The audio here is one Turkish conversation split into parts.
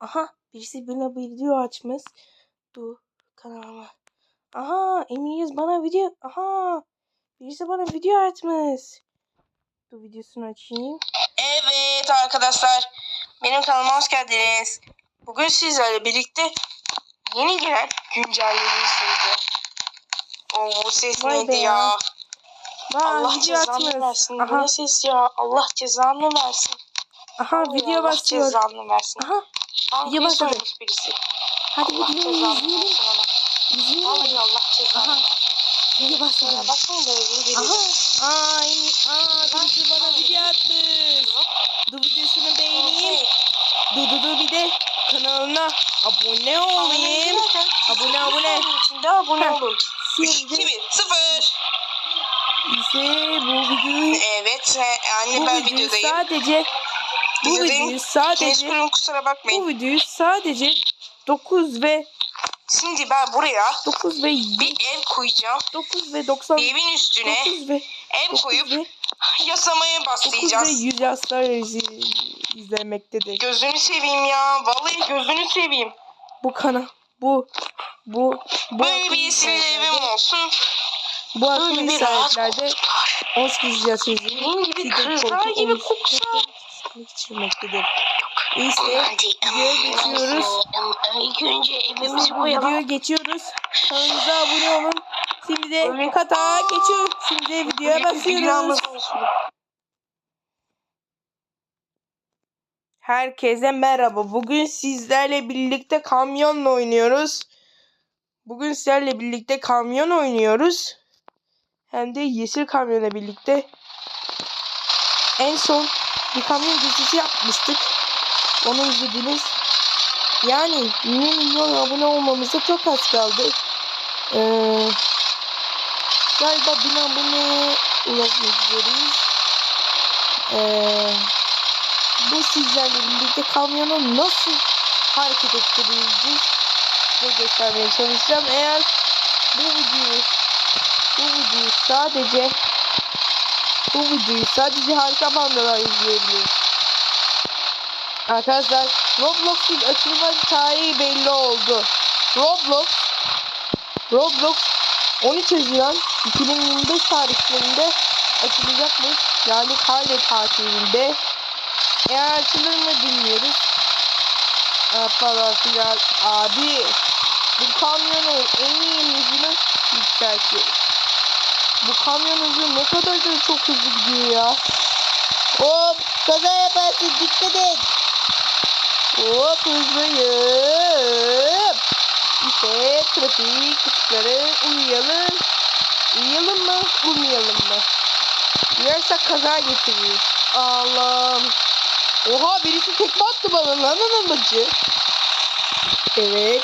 Aha birisi bana video açmış. Dur kanalıma. Aha Emir bana video. Aha birisi bana video açmış. Dur videosunu açayım. Evet arkadaşlar, benim kanalıma hoş geldiniz. Bugün sizlerle birlikte yeni gelen güncellemeyi sunacağım. Oo bu ses Vay neydi ya? ya. Vay Allah cezanı versin. Bu Aha ne ses ya? Allah cezanı versin. aha Vallahi video Allah başlıyor. cezanı versin. Aha Video başladı. soymuş birisi. hadi Allah versin ona. İzleyelim. Vallahi Allah cezanı versin. Başladı. Şuraya bakmayın da özür dilerim. Aha. Aa, Emir- aa birisi bana video atmış. Dur videosunu beğeneyim. Dur dur dur bir de kanalına abone olayım. Abone abone. Şimdi abone olun. 3, 2, Şimdi 1, 0. ise bu videoyu Evet, bu ben videodayım. sadece bu videoyu sadece Meşgulüm kusura bakmayın. bu videoyu sadece 9 ve Şimdi ben buraya 9 ve bir ev koyacağım. 9 ve 90 Bir evin üstüne 9 ve ev 9 koyup ve yasamaya 9 ve başlayacağız. 100 yaslar izlemektedir. Gözünü seveyim ya. Vallahi gözünü seveyim. Bu kanal bu bu bu Böyle bir sinirli evim olsun. Bu akıllı bir rahat saatlerde koltuklar. 18 yaş üzeri Benim gibi kızlar gibi koksa. Geçirmektedir. İşte videoya geçiyoruz. İlk önce evimizi Bu koyalım. videoya geçiyoruz. Kanalımıza abone olun. Şimdi de kata geçiyor. Şimdi de videoya basıyoruz. Herkese merhaba. Bugün sizlerle birlikte kamyonla oynuyoruz. Bugün sizlerle birlikte kamyon oynuyoruz. Hem de yeşil kamyonla birlikte. En son bir kamyon dizisi yapmıştık. Onu izlediniz. Yani 20 milyon abone olmamıza çok az kaldı. Ee, galiba 1000 abone ulaşmak üzereyiz. Ee, bu sizlerle birlikte kamyonu nasıl hareket ettireceğiz size göstermeye çalışacağım. Eğer bu videoyu bu videoyu sadece bu videoyu sadece harika bandalar izleyebiliriz. Arkadaşlar Roblox'un açılma tarihi belli oldu. Roblox Roblox 13 Haziran 2025 tarihlerinde açılacakmış. Yani Harley tatilinde. Eğer açılır mı bilmiyoruz. Falan filan. Abi bu kamyonun en iyi hızını yükseltiyoruz. Bu kamyon hızı ne kadar da çok hızlı gidiyor ya. Hop kaza yaparsın dikkat et. Hop hızlıyım. İşte trafik ışıkları uyuyalım. Uyuyalım mı? Uyumayalım mı? Uyarsak kaza getiririz. Allah'ım. Oha birisi tekme attı bana lan anamacı. Evet.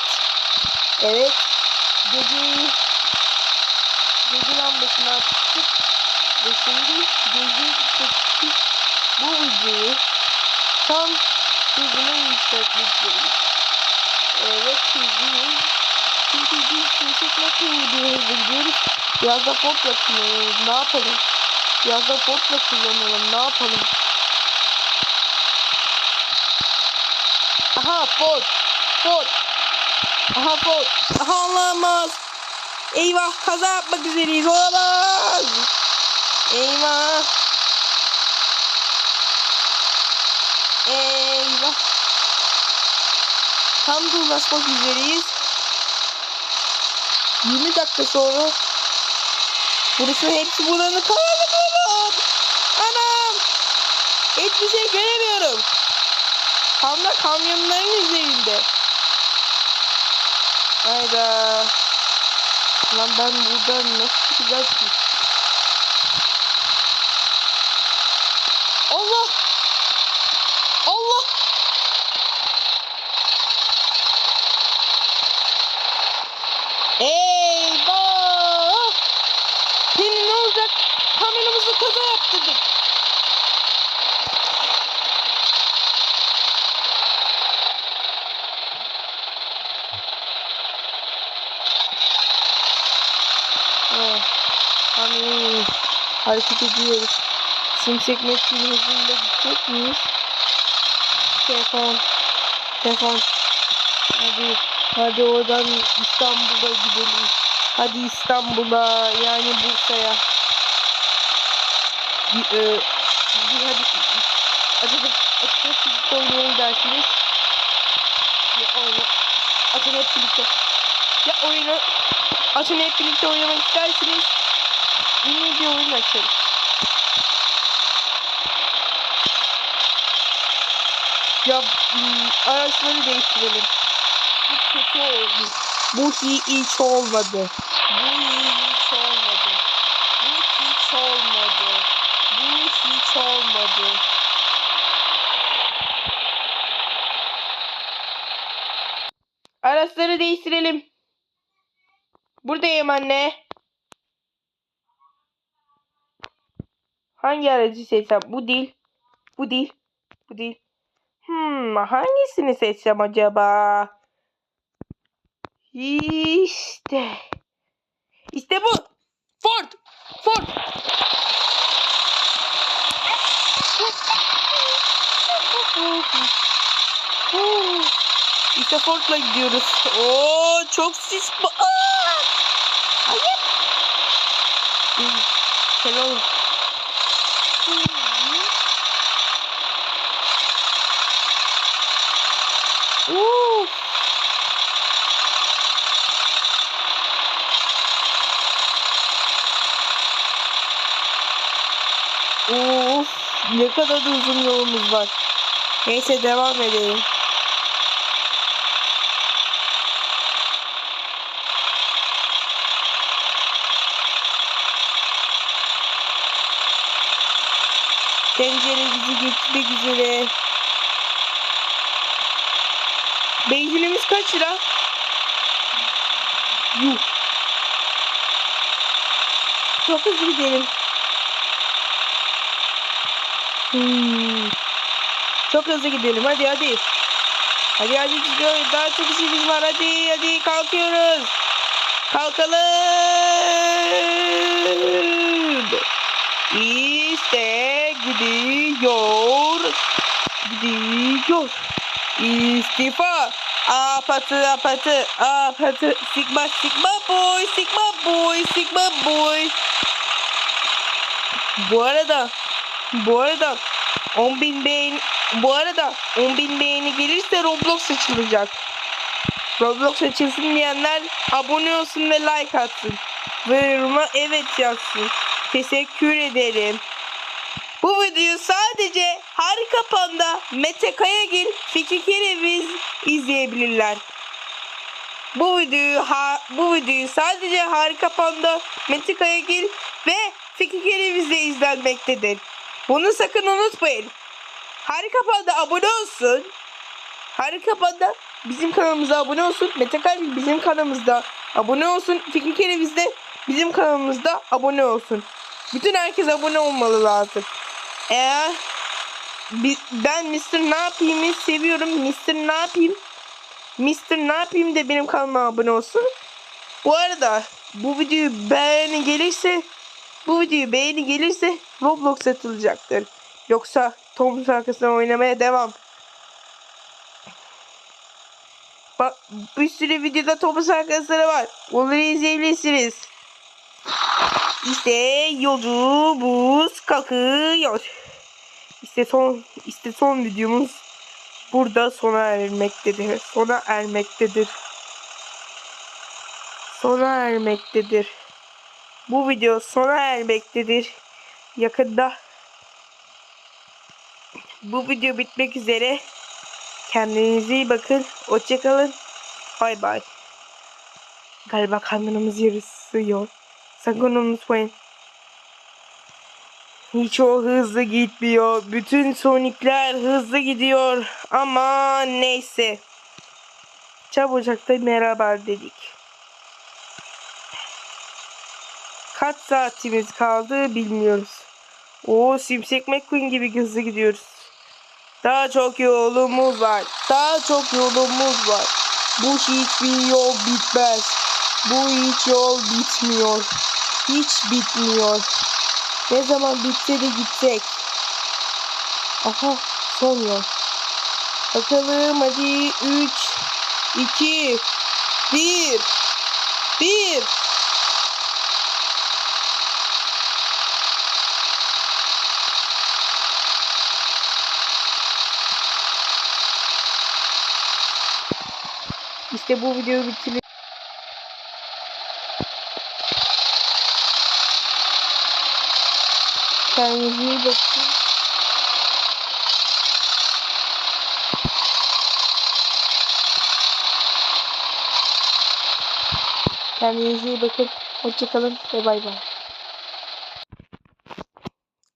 Evet. Gece gece lambasını attık. Ve şimdi gece tek bu videoyu tam hızını yükseltmek istiyoruz. Evet hızlıyız. Çünkü biz şimşek makineyi bir hızlı gidiyoruz. Biraz da Ford'la kullanalım. Ne yapalım? Biraz da Ford'la kullanalım. Ne yapalım? Aha Ford. Ford. Aha Ford. Aha olamaz. Eyvah kaza yapmak üzereyiz. Olamaz. Eyvah. Eyvah. Tam da ulaşmak üzereyiz. 20 dakika sonra burası hepsi buranın karanlık oğlum. Anam. Hiçbir şey göremiyorum. Tam da kamyonların üzerinde. Hayda. Lan ben buradan nasıl çıkacağız ki? Allah! Allah! Eyvah! Senin ne olacak? Kamyonumuzu kaza yaptırdık. Evet. Hani hareket ediyoruz. Şimşek McQueen hızıyla gidecek miyiz? Telefon. Telefon. Hadi. Hadi oradan İstanbul'a gidelim. Hadi İstanbul'a yani Bursa'ya. Bir, e, hadi hadi. Acaba hep birlikte oynayalım dersiniz. Ya oyunu. Açın hep birlikte. Ya oyunu. Açın hep birlikte oynamak istersiniz. Yine bir oyun açarız. Ya ım, araçları değiştirelim. Bu kötü oldu. Bu hiç olmadı. Bu hiç olmadı. Bu hiç olmadı. Bu hiç olmadı. Araçları değiştirelim. Buradayım anne. Hangi aracı seçsem? Bu değil. Bu değil. Bu değil. Hmm, hangisini seçsem acaba? İşte. İşte bu. Ford. Ford. İşte Ford'la gidiyoruz. Oo çok sis. Hayır. Hmm, Şöyle olur. Uf. Of, ne kadar da uzun yolumuz var. Neyse devam edelim. Tencere bizi geçmek üzere. Benzinimiz kaç lira? Yuh. Çok hızlı gidelim. Çok hızlı gidelim. Hadi hadi. Hadi hadi gidiyoruz. Daha çok işimiz var. Hadi hadi kalkıyoruz. Kalkalım. İşte gidiyor. Gidiyor. İstifa. Apatı apatı apatı. Sigma sigma boy sigma boy sigma boy. Bu arada bu arada 10.000 beğeni bu arada 10.000 beğeni gelirse Roblox açılacak. Roblox açılsın diyenler abone olsun ve like atsın. Ve yoruma evet yazsın. Teşekkür ederim. Bu videoyu sadece Harika Panda, Mete Kayagil, Fikri Kereviz izleyebilirler. Bu videoyu ha, bu videoyu sadece Harika Panda, Mete Kayagil ve Fikri Kereviz'de izlenmektedir. Bunu sakın unutmayın. Harika Panda abone olsun. Harika Panda bizim kanalımıza abone olsun. Mete Kayagil bizim kanalımızda abone olsun. Fikri Kereviz de bizim kanalımızda abone olsun. Bütün herkes abone olmalı lazım. Eğer ben Mr. Ne yapayım'ı seviyorum. Mr. Ne yapayım? Mr. Ne yapayım da benim kanalıma abone olsun. Bu arada bu videoyu beğeni gelirse bu videoyu beğeni gelirse Roblox atılacaktır. Yoksa Tom's arkasından oynamaya devam. Bak bir sürü videoda Tom's arkadaşları var. Onları izleyebilirsiniz. İşte yolculuğumuz kalkıyor. İşte son işte son videomuz burada sona ermektedir. Sona ermektedir. Sona ermektedir. Bu video sona ermektedir. Yakında bu video bitmek üzere. Kendinize iyi bakın. Hoşçakalın. Bay bay. Galiba karnımız yarısıyor. Sakın unutmayın. Hiç o hızlı gitmiyor. Bütün Sonic'ler hızlı gidiyor. Ama neyse. Çabucak da merhaba dedik. Kaç saatimiz kaldı bilmiyoruz. O Simsek McQueen gibi hızlı gidiyoruz. Daha çok yolumuz var. Daha çok yolumuz var. Bu hiçbir yol bitmez. Bu hiç yol bitmiyor. Hiç bitmiyor. Ne zaman bitse de gitsek. Aha son yol. Bakalım hadi 3 2 1 1 İşte bu videoyu bitiriyorum. Kendinize iyi bakın. Kendinize iyi bakın. Hoşçakalın ve bay bay.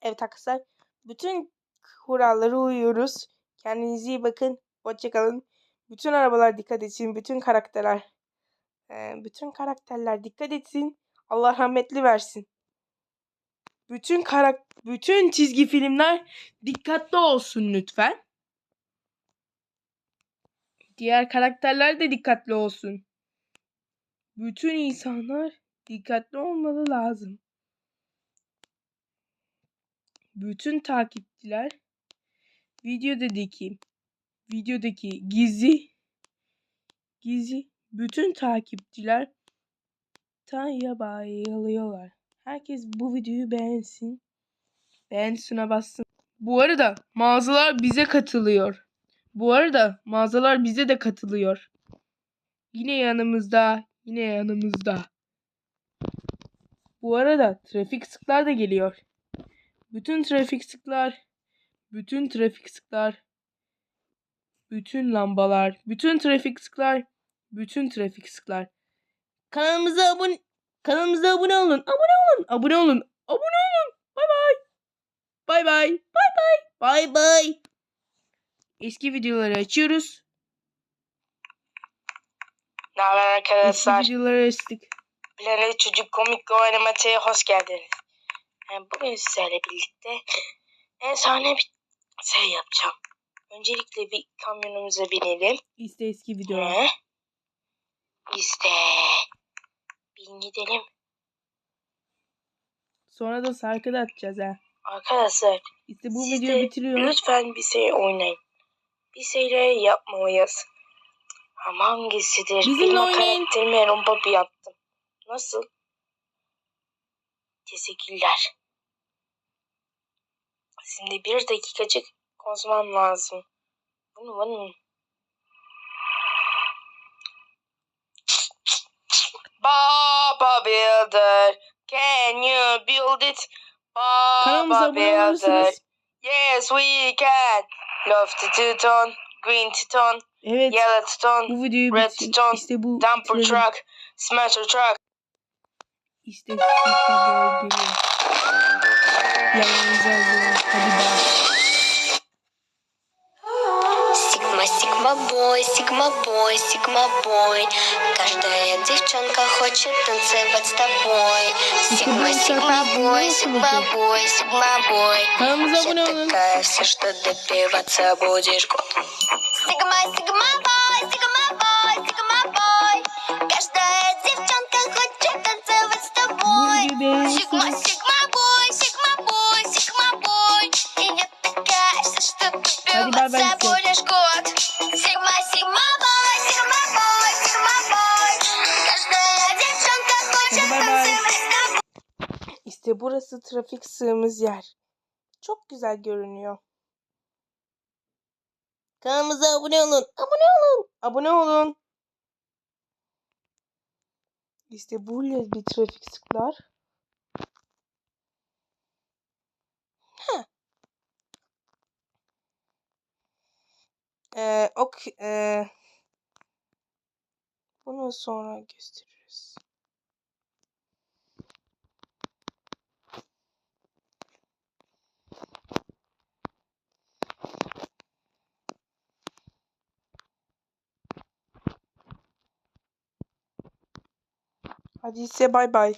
Evet arkadaşlar. Bütün kurallara uyuyoruz. Kendinize iyi bakın. Hoşçakalın. Bütün arabalar dikkat etsin. Bütün karakterler. bütün karakterler dikkat etsin. Allah rahmetli versin. Bütün karak bütün çizgi filmler dikkatli olsun lütfen. Diğer karakterler de dikkatli olsun. Bütün insanlar dikkatli olmalı lazım. Bütün takipçiler videodaki videodaki gizli gizli bütün takipçiler Tanya bayılıyorlar. Herkes bu videoyu beğensin. Beğen tuşuna bassın. Bu arada mağazalar bize katılıyor. Bu arada mağazalar bize de katılıyor. Yine yanımızda, yine yanımızda. Bu arada trafik sıklar da geliyor. Bütün trafik sıklar, bütün trafik sıklar, bütün lambalar, bütün trafik sıklar, bütün trafik sıklar. Kanalımıza abone kanalımıza abone olun. Abone olun. Abone olun. Abone olun. Bay bay. Bay bay. Bay bay. Bay bay. Eski videoları açıyoruz. Ne haber Eski arkadaşlar? videoları açtık. Planet Çocuk Komik Oynamacı'ya hoş geldiniz. Yani bugün sizlerle birlikte efsane bir şey yapacağım. Öncelikle bir kamyonumuza binelim. İşte eski videolar. Ve işte bin gidelim. Sonra da sarkı da atacağız ha. Arkadaşlar İşte bu Siz videoyu de bitiriyoruz. lütfen bir şey oynayın. Bir şeyler yapmalıyız. Ama hangisidir? Bizimle Benim oynayın. karakterimi Aaron Papi yaptım. Nasıl? Teşekkürler. Şimdi bir dakikacık konuşmam lazım. Bunu bunun. Baba Builder, can you build it? Kanalımıza Baba abone Builder, olursanız. yes we can. Love to two-tone, green two-tone, Evet. yellow two-tone, Bu videoyu Red bitir. Stone, İşte bu dumper bitirelim. truck, smasher truck. İşte işte böyle geliyor. Yanınıza alın. Hadi bay. Сигма, сігма-бой, сігма-бой, сігма-бой. Кожна дівчинка хоче танцевать с тобой. Сігма, сігма-бой, сігма-бой, сігма-бой. Я такая вся, что добиваться будешь год. Сигма, сігма-бой, сігма-бой. Burası trafik sığımız yer. Çok güzel görünüyor. Kanalımıza abone olun. Abone olun. Abone olun. İşte böyle bir trafik sıklar. Heh. Ee, ok, ee, bunu sonra gösteririz. Hadi ise bay bay.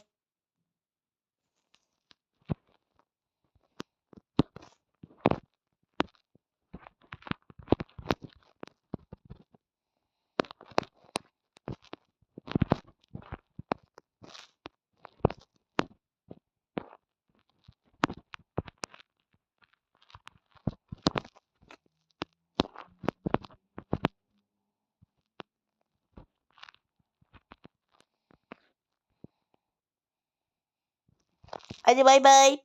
Hadi bay bay. Bay bay.